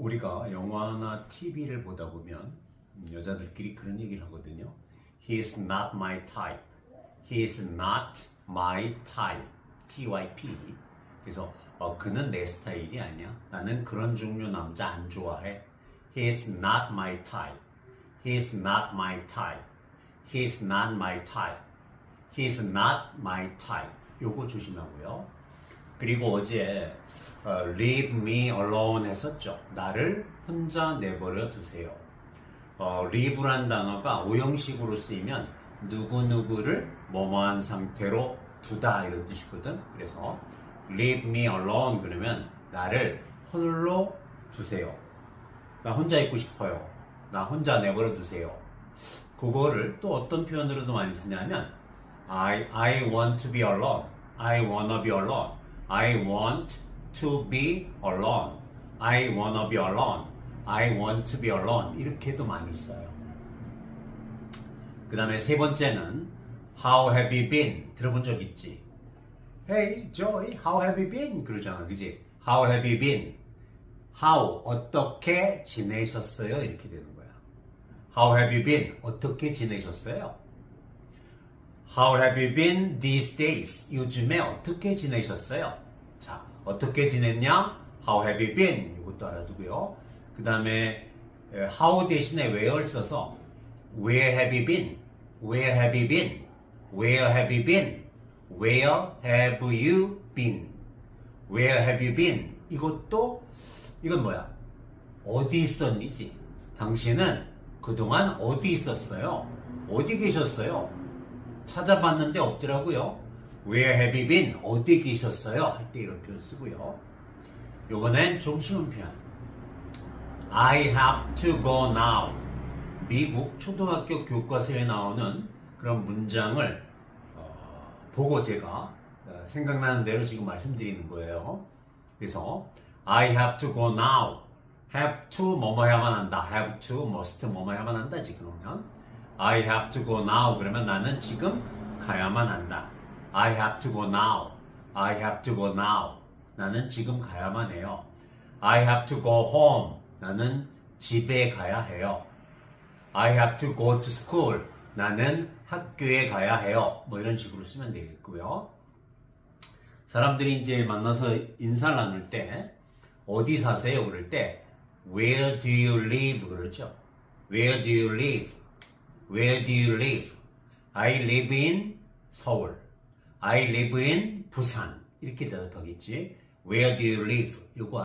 우리가 영화나 TV를 보다 보면 여자들끼리 그런 얘기를 하거든요. He is not my type. He is not my type. T-Y-P. 그래서 어, 그는 내 스타일이 아니야. 나는 그런 종류 남자 안 좋아해. He is not my type. He is not my type. He is not my type. He is not my type. 요거 조심하고요. 그리고 어제 어, leave me alone 했었죠. 나를 혼자 내버려 두세요. 어, leave란 단어가 오형식으로 쓰이면 누구누구를 뭐뭐한 상태로 두다 이런 뜻이거든. 그래서 leave me alone 그러면 나를 홀로 두세요. 나 혼자 있고 싶어요. 나 혼자 내버려 두세요. 그거를 또 어떤 표현으로도 많이 쓰냐면 I, I want to be alone. I wanna be alone. I want to be alone. I wanna be alone. I want to be alone. 이렇게도 많이 써요. 그 다음에 세 번째는 How have you been? 들어본 적 있지? Hey Joy, how have you been? 그러잖아, 그지? How have you been? How 어떻게 지내셨어요? 이렇게 되는 거야. How have you been? 어떻게 지내셨어요? How have you been these days? 요즘에 어떻게 지내셨어요? 자, 어떻게 지냈냐? How have you been? 이것도 알아두고요. 그 다음에 how 대신에 where를 써서 Where have you been? Where have you been? Where have you been? Where have you been? Where have you been? 이것도 이건 뭐야? 어디 있었니지? 당신은 그동안 어디 있었어요? 어디 계셨어요? 찾아봤는데 없더라고요. Where have you been? 어디 계셨어요? 할 때 이런 표현 쓰고요. 요번엔 좀 쉬운 표현. I have to go now. 미국 초등학교 교과서에 나오는 그런 문장을 어, 보고 제가 어, 생각나는 대로 지금 말씀드리는 거예요. 그래서 I have to go now. have to 뭐뭐 해야만 한다. have to, must 뭐뭐 해야만 한다. 지금 그러면 I have to go now. 그러면 나는 지금 가야만 한다. I have to go now. I have to go now. 나는 지금 가야만 해요. I have to go home. 나는 집에 가야 해요. I have to go to school. 나는 학교에 가야 해요. 뭐 이런 식으로 쓰면 되겠고요. 사람들이 이제 만나서 인사를 나눌 때 어디 사세요? 그럴 때 Where do you live? 그러죠. Where do you live? Where do you live? I live in 서울. I live in 부산. 이렇게 대답하겠지. Where do you live? 요거